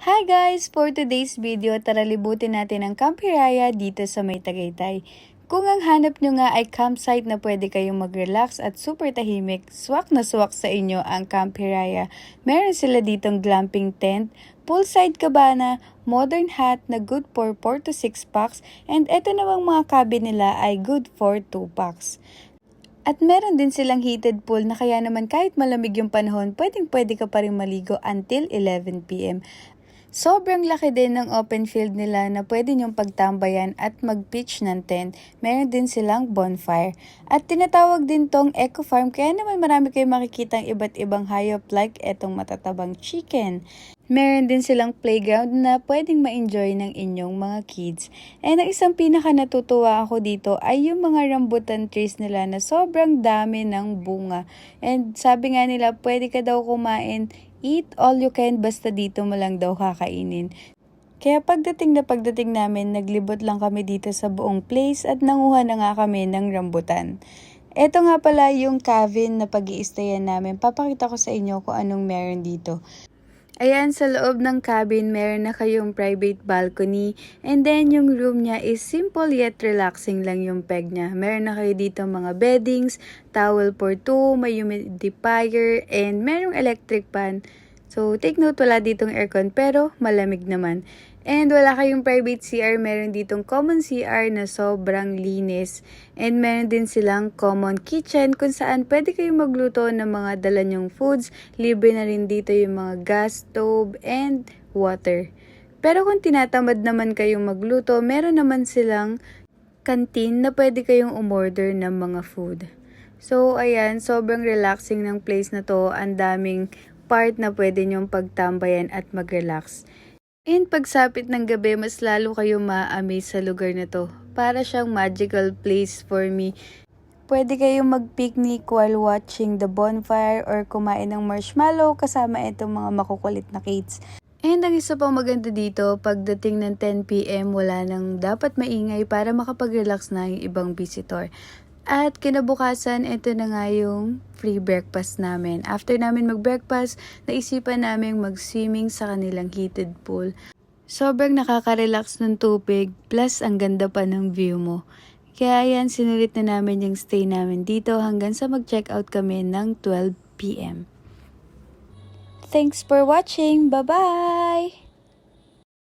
Hi guys! For today's video, tara libutin natin ang Camp Hiraya dito sa May Tagaytay. Kung ang hanap nyo nga ay campsite na pwede kayong mag-relax at super tahimik, swak na swak sa inyo ang Camp Hiraya. Meron sila ditong glamping tent, poolside cabana, modern hut na good for 4 to 6 packs, and eto namang mga cabin nila ay good for 2 packs. At meron din silang heated pool na kaya naman kahit malamig yung panahon, pwedeng pwede ka pa rin maligo until 11pm. Sobrang laki din ng open field nila na pwede nyong pagtambayan at mag-pitch ng tent. Meron din silang bonfire. At tinatawag din tong eco farm kaya naman marami kayong makikitang iba't ibang hayop like etong matatabang chicken. Meron din silang playground na pwedeng ma-enjoy ng inyong mga kids. And ang isang pinaka natutuwa ako dito ay yung mga rambutan trees nila na sobrang dami ng bunga. And sabi nga nila, pwede ka daw kumain, eat all you can, basta dito mo lang daw kakainin. Kaya pagdating na pagdating namin, naglibot lang kami dito sa buong place at nanguha na nga kami ng rambutan. Ito nga pala yung cabin na pag iistayan namin. Papakita ko sa inyo kung anong meron dito. Ayan, sa loob ng cabin, meron na kayong private balcony. And then, yung room niya is simple yet relaxing lang yung peg niya. Meron na kayo dito mga beddings, towel for two, may humidifier, and merong electric fan. So, take note, wala ditong aircon, pero malamig naman. And wala kayong private CR, meron ditong common CR na sobrang linis. And meron din silang common kitchen kung saan pwede kayong magluto ng mga dala nyong foods. Libre na rin dito yung mga gas stove and water. Pero kung tinatamad naman kayong magluto, meron naman silang canteen na pwede kayong umorder ng mga food. So, ayan, sobrang relaxing ng place na to. Ang daming part na pwede nyong pagtambayan at mag-relax. And pagsapit ng gabi, mas lalo kayo ma-amaze sa lugar na to. Para siyang magical place for me. Pwede kayong mag-picnic while watching the bonfire or kumain ng marshmallow kasama itong mga makukulit na kids. And ang isa pang maganda dito, pagdating ng 10pm, wala nang dapat maingay para makapag-relax na yung ibang visitor. At kinabukasan, ito na nga yung free breakfast namin. After namin mag-breakfast, naisipan namin mag-swimming sa kanilang heated pool. Sobrang nakaka-relax ng tubig, plus ang ganda pa ng view mo. Kaya yan, sinulit na namin yung stay namin dito hanggang sa mag-check out kami ng 12pm. Thanks for watching! Bye-bye!